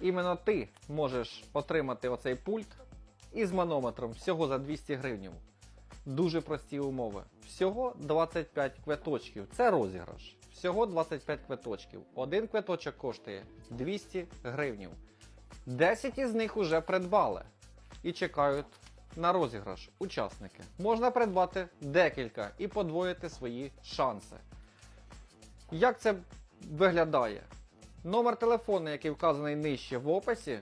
іменно ти можеш отримати оцей пульт із манометром всього за 200 гривень. Дуже прості умови. Всього 25 квиточків. Це розіграш. Всього 25 квиточків. Один квиточок коштує 200 гривень. 10 із них уже придбали і чекають на розіграш учасники. Можна придбати декілька і подвоїти свої шанси. Як це виглядає? Номер телефону, який вказаний нижче в описі,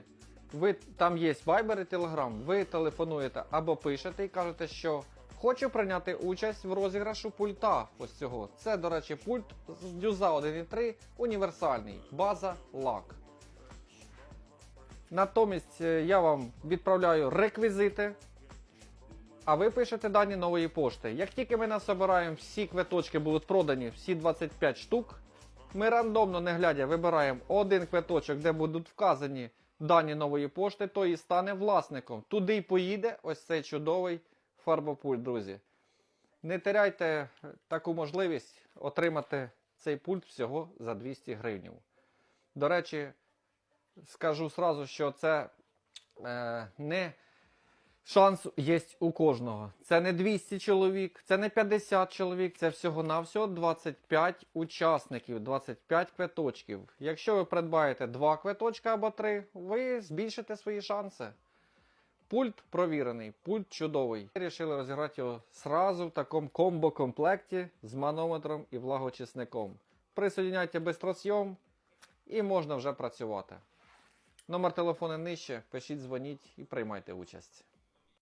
ви, там є Viber і Telegram, ви телефонуєте або пишете і кажете, що хочу прийняти участь в розіграшу пульта ось цього. Це, до речі, пульт з дюза 1.3 універсальний, база LAC. Натомість е, я вам відправляю реквізити, а ви пишете дані нової пошти. Як тільки ми насобираємо, всі квиточки будуть продані, всі 25 штук. Ми рандомно, не глядя, вибираємо один квиточок, де будуть вказані дані нової пошти, то і стане власником. Туди й поїде ось цей чудовий фарбопульт, друзі. Не теряйте таку можливість отримати цей пульт всього за 200 гривень. До речі, скажу сразу, що це е, не шанс є у кожного. Це не 200 чоловік, це не 50 чоловік, це всього-навсього 25 учасників, 25 квиточків. Якщо ви придбаєте 2 квиточка або 3, ви збільшите свої шанси. Пульт провірений, пульт чудовий. Рішили розіграти його сразу в такому комбо-комплекті з манометром і влагочисником. Присоединяйте бистросйом і можна вже працювати. Номер телефону нижче, пишіть, дзвоніть і приймайте участь.